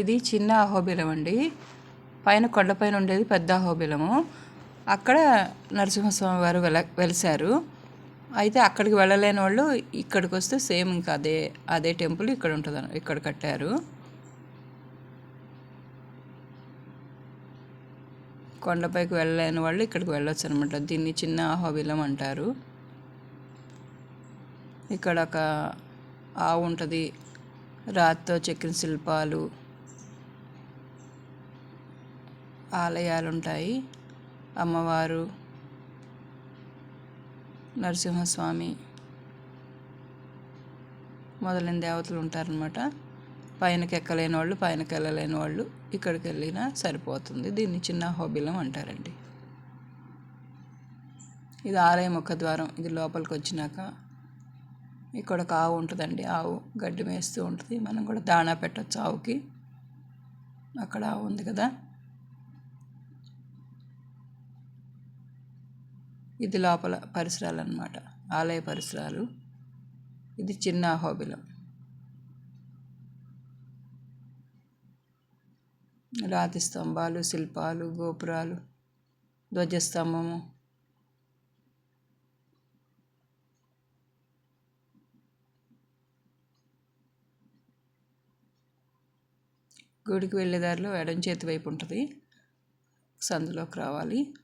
ఇది చిన్న అహోబిలం అండి. పైన కొండపైన ఉండేది పెద్ద అహోబిలము. అక్కడ నరసింహస్వామి వారు వెల వెలిశారు. అయితే అక్కడికి వెళ్ళలేని వాళ్ళు ఇక్కడికి వస్తే సేమ్ ఇంకా అదే అదే టెంపుల్ ఇక్కడ ఉంటుంది ఇక్కడ కట్టారు. కొండపైకి వెళ్ళలేని వాళ్ళు ఇక్కడికి వెళ్ళొచ్చు అనమాట దీన్ని చిన్న అహోబిలం అంటారు. ఇక్కడ ఒక ఆవు ఉంటుంది. రాతితో చెక్కిన శిల్పాలు. ఆలయాలు ఉంటాయి అమ్మవారు నరసింహస్వామి మొదలైన దేవతలు ఉంటారనమాట పైనకి ఎక్కలేని వాళ్ళు పైనకి వెళ్ళలేని వాళ్ళు ఇక్కడికి వెళ్ళినా సరిపోతుంది. దీన్ని చిన్న హోబిలం అంటారండి. ఇది ఆలయ ముఖద్వారం. ఇది లోపలికి వచ్చినాక ఇక్కడ ఒక ఆవు ఉంటుందండి. ఆవు గడ్డి మేస్తూ ఉంటుంది. మనం కూడా దాణా పెట్టచ్చు ఆవుకి. అక్కడ ఆవు ఉంది కదా. ఇది లోపల పరిసరాలు అన్నమాట ఆలయ పరిసరాలు. ఇది చిన్న అహోబిలం రాతి స్తంభాలు శిల్పాలు గోపురాలు ధ్వజస్తంభము. గుడికి వెళ్ళే దారిలో ఎడం చేతి వైపు ఉంటుంది. సందులోకి రావాలి.